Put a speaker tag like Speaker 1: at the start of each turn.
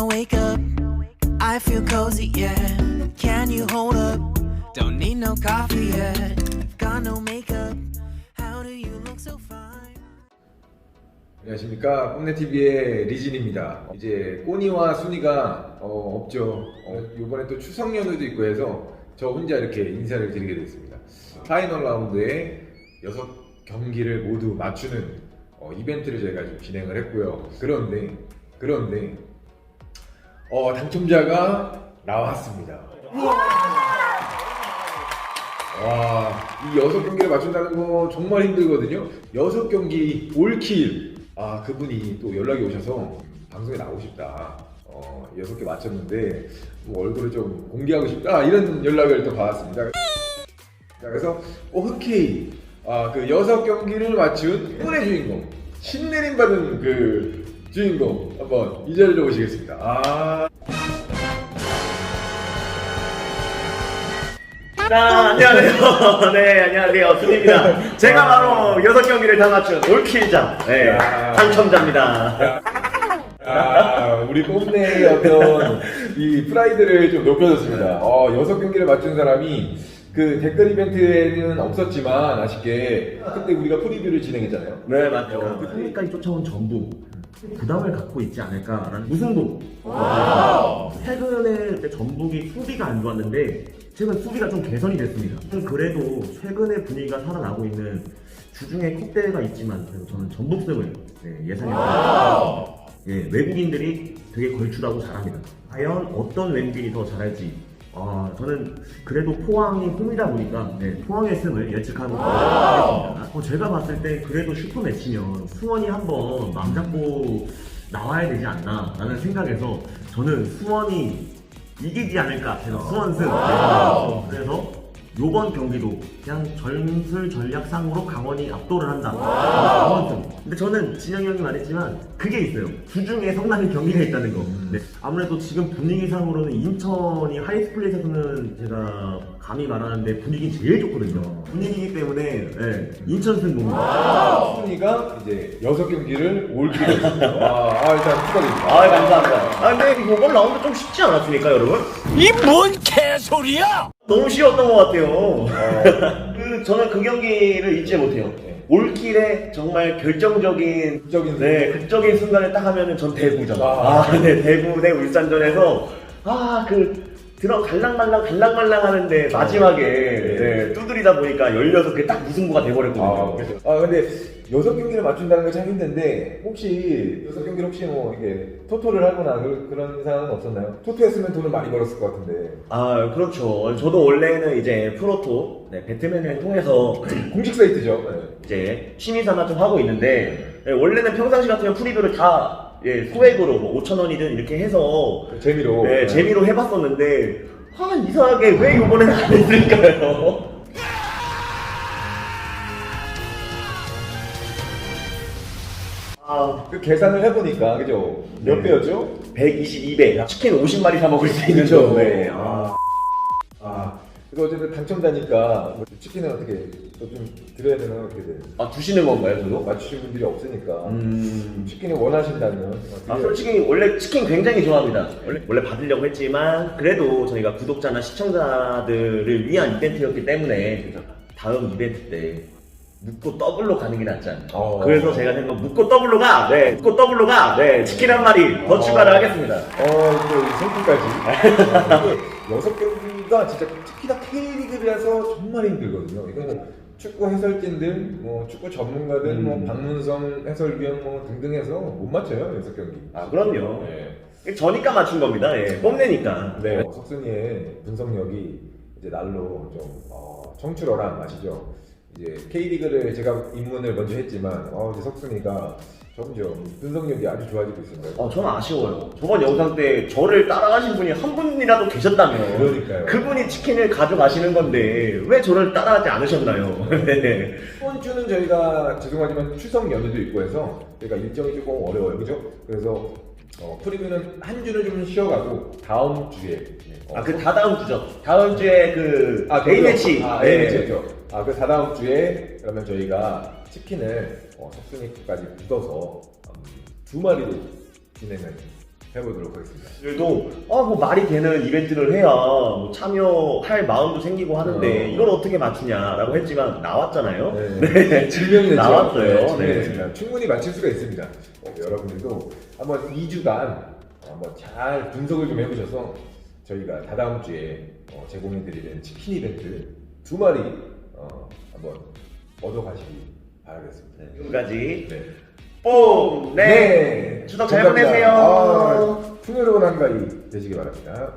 Speaker 1: Wake up, I feel cozy, yeah. Can you hold up? Don't need no coffee yet. Got no makeup. How do you look so fine?
Speaker 2: 안녕하십니까 뽐내TV의 리진입니다 이제 꼬니와 순이가 어, 없죠 어, 이번에 또 추석 연휴도 있고 해서 저 혼자 이렇게 인사를 드리게 됐습니다 파이널 라운드에 여섯 경기를 모두 맞추는 어, 이벤트를 저희가 좀 진행을 했고요 그런데 그런데 어, 당첨자가 나왔습니다 와, 이 여섯 경기를 맞춘다는 거 정말 힘들거든요. 여섯 경기 올킬. 아, 그분이 또 연락이 오셔서 방송에 나오고 싶다. 어, 여섯 개 맞췄는데 뭐 얼굴을 좀 공개하고 싶다. 이런 연락을 또 받았습니다. 자, 그래서 어, 흔쾌히 아, 그 여섯 경기를 맞춘 오늘의 주인공 신내림 받은 그 주인공 한번 이 자리로 모시겠습니다. 아,
Speaker 3: 자, 안녕하세요. 네, 안녕하세요. 순입니다. 제가 바로 여섯 경기를 다 맞춘 올킬자, 네,
Speaker 2: 야.
Speaker 3: 당첨자입니다.
Speaker 2: 아, 우리 뽐내의 어떤 이 프라이드를 좀 높여줬습니다. 어, 여섯 경기를 맞춘 사람이 그 댓글 이벤트에는 없었지만 아쉽게 그때 우리가 프리뷰를 진행했잖아요.
Speaker 3: 네, 맞죠.
Speaker 4: 승리까지 쫓아온 전부 부담을 갖고 있지 않을까라는 무승부. 최근에 전북이 수비가 안 좋았는데 최근 수비가 좀 개선이 됐습니다. 그래도 최근에 분위기가 살아나고 있는 주중에 콧대가 있지만 그래도 저는 전북승을 네, 예상했습니다. 예, 외국인들이 되게 걸출하고 잘합니다. 과연 어떤 외국인이 더 잘할지 아, 저는 그래도 포항이 홈이다 보니까 네, 포항의 승을 예측하고 하겠습니다. 어, 제가 봤을 때 그래도 슈퍼 매치면 수원이 한번 맘 잡고 나와야 되지 않나 라는 생각에서 저는 수원이 이기지 않을까 해서 수원승 예상합니다. 그래서 요번 경기도 그냥 전술 전략상으로 강원이 압도를 한다. 강원승. 근데 저는 진영이 형이 말했지만 그게 있어요. 주중에 성남이 경기가 있다는 거. 네. 아무래도 지금 분위기상으로는 인천이 하이스플릿에서는 제가 감히 말하는데 분위기 제일 좋거든요. 분위기이기 때문에 네, 인천승 봅니다.
Speaker 2: 순이가 이제 여섯 경기를 올킬했습니다. 와, 아, 일단 축하드립니다.
Speaker 3: 아, 감사합니다. 아, 근데 이번 라운드 좀 쉽지 않았습니까, 여러분?
Speaker 5: 이 뭔 개소리야!
Speaker 3: 너무 쉬웠던 것 같아요. 그, 저는 그 경기를 잊지 못해요. 올킬의 정말 결정적인
Speaker 2: 극적인
Speaker 3: 네, 극적인 순간을 딱 하면은 전 대구전.
Speaker 2: 아.
Speaker 3: 아, 네, 대구 대 울산전에서 아, 그 들어 갈랑말랑 갈랑말랑 하는데 마지막에 네, 두드리다 보니까 16개 딱 무승부가 돼버렸거든요.
Speaker 2: 아. 아, 근데 여섯 경기를 맞춘다는 게 참 힘든데 혹시 여섯 경기를 혹시 뭐 이게 토토를 하거나 그, 그런 상황은 없었나요? 토토 했으면 돈을 많이 벌었을 것 같은데
Speaker 3: 아, 그렇죠. 저도 원래는 이제 프로토 네, 배트맨을 통해서
Speaker 2: 공식 사이트죠. 네.
Speaker 3: 이제 취미 삼아 좀 하고 있는데 예, 원래는 평상시 같으면 프리뷰를 다 예, 소액으로 뭐 5천 원이든 이렇게 해서
Speaker 2: 그 재미로.
Speaker 3: 네,
Speaker 2: 네.
Speaker 3: 재미로 해봤었는데 아 이상하게 왜 이번에는 안 했을까요? 아,
Speaker 2: 그 계산을 해보니까 그죠? 몇
Speaker 3: 네.
Speaker 2: 배였죠?
Speaker 3: 122배 치킨 50마리 사 먹을 수 있는
Speaker 2: 그렇죠.
Speaker 3: 정도에
Speaker 2: 아. 아, 그래서 어쨌든 당첨자니까 뭐 치킨은 어떻게 또좀 드려야 되나 어떻게 돼요?
Speaker 3: 아 주시는 건가요, 저도?
Speaker 2: 맞추신 분들이 없으니까
Speaker 3: 음...
Speaker 2: 치킨을 원하신다면
Speaker 3: 아, 솔직히 원래 치킨 굉장히 좋아합니다. 원래, 원래 받으려고 했지만 그래도 저희가 구독자나 시청자들을 위한 이벤트였기 때문에 다음 이벤트 때 묻고 더블로 가는 게 낫지 않나.
Speaker 2: 어.
Speaker 3: 그래서 제가 생각 묻고 더블로 가, 네, 묻고 더블로 가, 네, 치킨 한 마리 더
Speaker 2: 어.
Speaker 3: 추가를 하겠습니다.
Speaker 2: 어, 또 생각까지. 여섯 경기가 진짜 특히나 K리그라서 정말 힘들거든요. 이거 뭐 축구 해설진들, 뭐 축구 전문가들, 뭐
Speaker 3: 음.
Speaker 2: 박문성 해설위원 뭐 등등 해서 못 맞춰요 여섯 경기.
Speaker 3: 아, 그럼요.
Speaker 2: 네.
Speaker 3: 저니까 맞춘 겁니다. 예, 뽐내니까.
Speaker 2: 네. 어, 석순이의 분석력이 이제 날로 좀 어, 청출어란 맛이죠. 이제 K리그를 제가 입문을 먼저 했지만 어, 이제 석순이가 점점 분석력이 아주 좋아지고 있습니다.
Speaker 3: 어, 저는 아쉬워요. 저번 영상 때 저를 따라가신 분이 한 분이라도 계셨다면
Speaker 2: 그러니까요.
Speaker 3: 그분이 치킨을 가져가시는 건데 왜 저를 따라하지 않으셨나요? 네.
Speaker 2: 이번 주는 저희가 죄송하지만 추석 연휴도 있고 해서 저희가 일정이 조금 어려워요, 그죠? 그래서 어, 프리뷰는 한 주는 좀 쉬어가고 다음 주에 어,
Speaker 3: 아, 그 다 다음 주죠. 다음 주에 그
Speaker 2: 아,
Speaker 3: 데이
Speaker 2: 그죠?
Speaker 3: 매치.
Speaker 2: 아,
Speaker 3: 네.
Speaker 2: 데이 매치죠. 아, 그 다다음 주에 그러면 저희가 치킨을 어, 석순이까지 묻어서 음, 두 마리로 진행을 해보도록 하겠습니다.
Speaker 3: 들도 아, 뭐 말이 되는 이벤트를 해야 뭐 참여할 마음도 생기고 하는데
Speaker 2: 어.
Speaker 3: 이걸 어떻게 맞추냐라고 했지만 나왔잖아요.
Speaker 2: 네, 증명됐죠.
Speaker 3: 나왔어요.
Speaker 2: 네, 증명됐습니다. 충분히 맞출 수가 있습니다. 어, 여러분들도 한번 2주간 한번 잘 분석을 좀 해보셔서 저희가 다다음 주에 어, 제공해드리는 치킨 이벤트 두 마리 어, 한번 얻어가시기 바라겠습니다.
Speaker 3: 지금까지
Speaker 2: 네.
Speaker 3: 뽕! 네! 추석 잘
Speaker 2: 감사합니다.
Speaker 3: 보내세요.
Speaker 2: 아, 풍요로운 한가위 되시기 바랍니다.